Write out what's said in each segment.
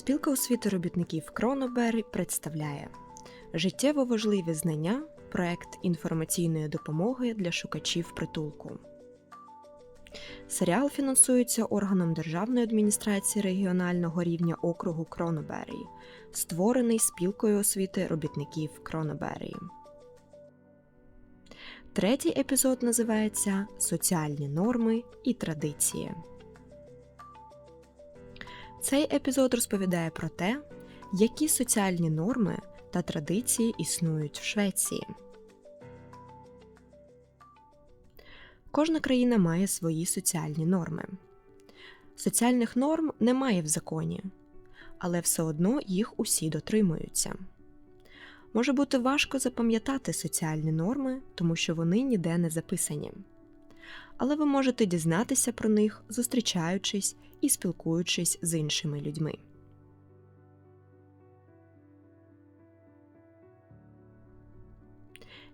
Спілка освіти робітників Кронобері представляє життєво важливі знання, проект інформаційної допомоги для шукачів притулку. Серіал фінансується органом Державної адміністрації регіонального рівня округу Кронобері, створений спілкою освіти робітників Кронобері. Третій епізод називається Соціальні норми і традиції. Цей епізод розповідає про те, які соціальні норми та традиції існують в Швеції. Кожна країна має свої соціальні норми. Соціальних норм немає в законі, але все одно їх усі дотримуються. Може бути важко запам'ятати соціальні норми, тому що вони ніде не записані. Але ви можете дізнатися про них, зустрічаючись і спілкуючись з іншими людьми.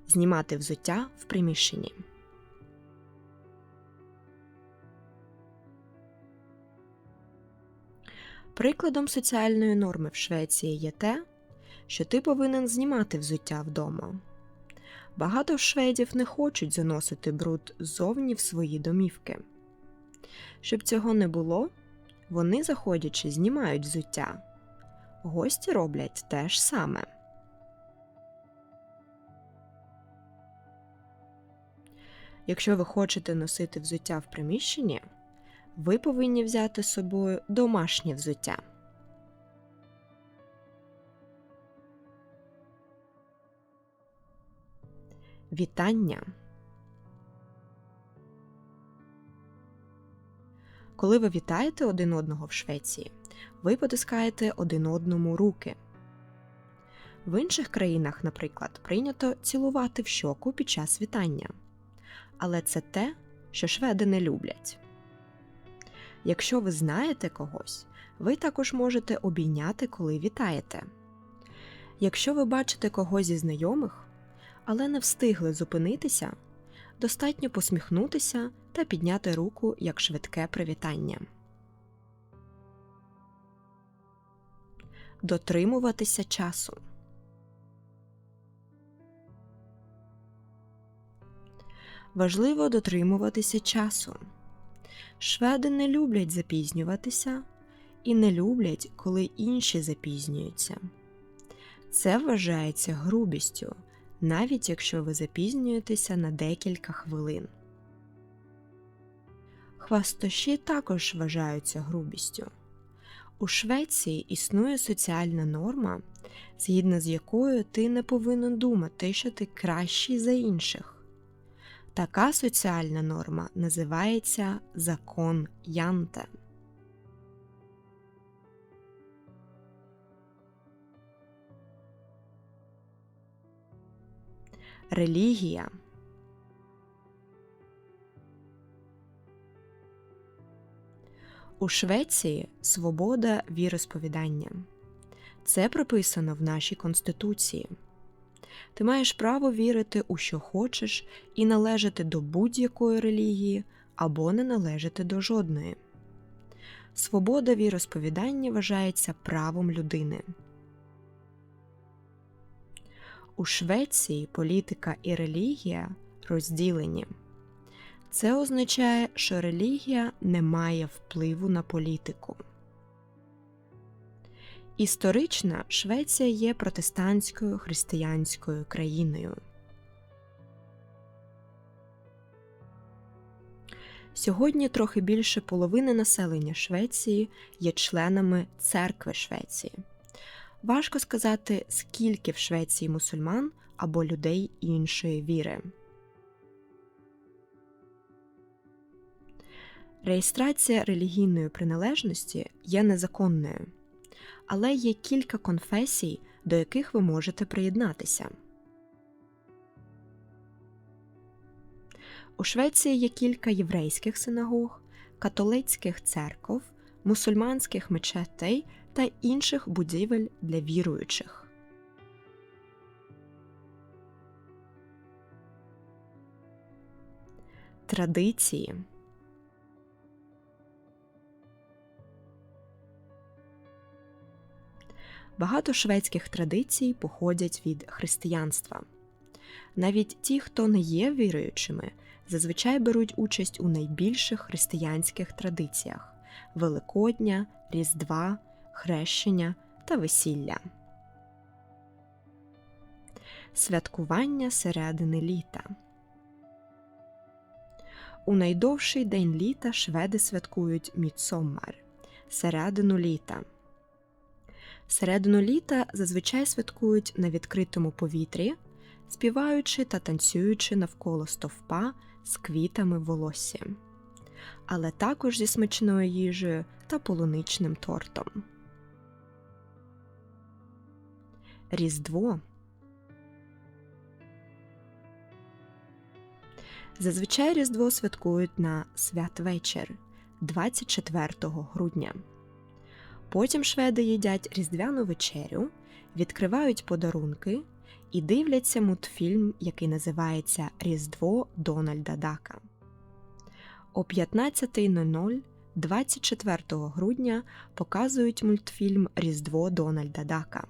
Знімати взуття в приміщенні. Прикладом соціальної норми в Швеції є те, що ти повинен знімати взуття вдома. Багато шведів не хочуть заносити бруд ззовні в свої домівки. Щоб цього не було, вони, заходячи, знімають взуття. Гості роблять те ж саме. Якщо ви хочете носити взуття в приміщенні, ви повинні взяти з собою домашнє взуття. Вітання. Коли ви вітаєте один одного в Швеції, ви потискаєте один одному руки. В інших країнах, наприклад, прийнято цілувати в щоку під час вітання. Але це те, що шведи не люблять. Якщо ви знаєте когось, ви також можете обійняти, коли вітаєте. Якщо ви бачите когось зі знайомих, але не встигли зупинитися, достатньо посміхнутися та підняти руку як швидке привітання. Дотримуватися часу. Важливо дотримуватися часу. Шведи не люблять запізнюватися і не люблять, коли інші запізнюються. Це вважається грубістю, навіть якщо ви запізнюєтеся на декілька хвилин. Хвастощі також вважаються грубістю. У Швеції існує соціальна норма, згідно з якою ти не повинен думати, що ти кращий за інших. Така соціальна норма називається закон Янте. Релігія У Швеції свобода віросповідання. Це прописано в нашій Конституції. Ти маєш право вірити у що хочеш і належати до будь-якої релігії або не належати до жодної. Свобода віросповідання вважається правом людини. У Швеції політика і релігія розділені. Це означає, що релігія не має впливу на політику. Історична Швеція є протестантською християнською країною. Сьогодні трохи більше половини населення Швеції є членами церкви Швеції. Важко сказати, скільки в Швеції мусульман або людей іншої віри. Реєстрація релігійної приналежності є незаконною але є кілька конфесій, до яких ви можете приєднатися. У Швеції є кілька єврейських синагог, католицьких церков, мусульманських мечетей та інших будівель для віруючих. Традиції Багато шведських традицій походять від християнства. Навіть ті, хто не є віруючими, зазвичай беруть участь у найбільших християнських традиціях Великодня, Різдва, Хрещення та весілля. Святкування середини літа. У найдовший день літа шведи святкують Мідсоммар – середину літа. Середину літа зазвичай святкують на відкритому повітрі, співаючи та танцюючи навколо стовпа з квітами в волосі, але також зі смачною їжею та полуничним тортом. Різдво Зазвичай Різдво святкують на святвечір 24 грудня. Потім шведи їдять різдвяну вечерю, відкривають подарунки і дивляться мультфільм, який називається Різдво Дональда Дака. О 15.00 24 грудня показують мультфільм Різдво Дональда Дака.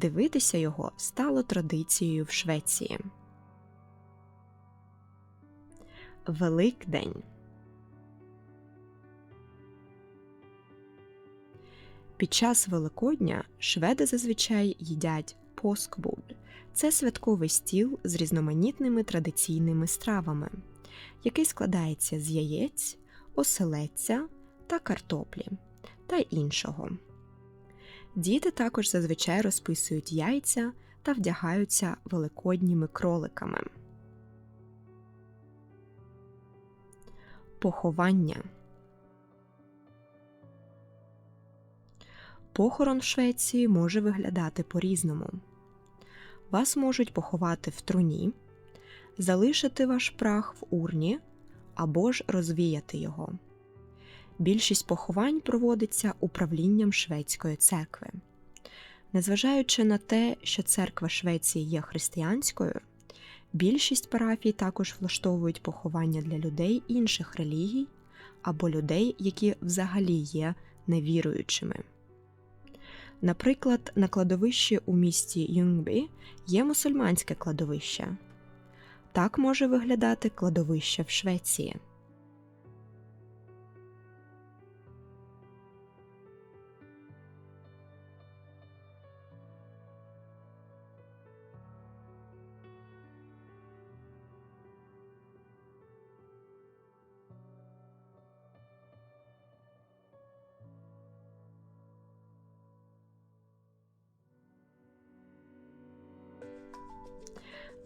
Дивитися його стало традицією в Швеції. Великдень. Під час Великодня шведи зазвичай їдять поскбуль. Це святковий стіл з різноманітними традиційними стравами, який складається з яєць, оселедця та картоплі та іншого. Діти також зазвичай розписують яйця та вдягаються великодніми кроликами. Поховання. Похорон в Швеції може виглядати по-різному. Вас можуть поховати в труні, залишити ваш прах в урні або ж розвіяти його. Більшість поховань проводиться управлінням Шведської церкви. Незважаючи на те, що церква Швеції є християнською, більшість парафій також влаштовують поховання для людей інших релігій або людей, які взагалі є невіруючими. Наприклад, на кладовищі у місті Юнгбі є мусульманське кладовище. Так може виглядати кладовище в Швеції.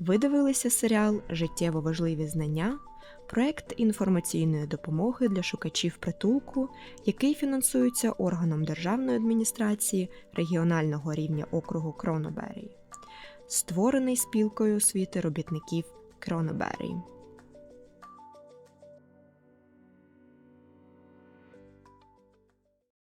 Ви дивилися серіал Життєво важливі знання, проект інформаційної допомоги для шукачів притулку, який фінансується органом державної адміністрації регіонального рівня округу Кроноберії, створений спілкою освіти робітників Кроноберій.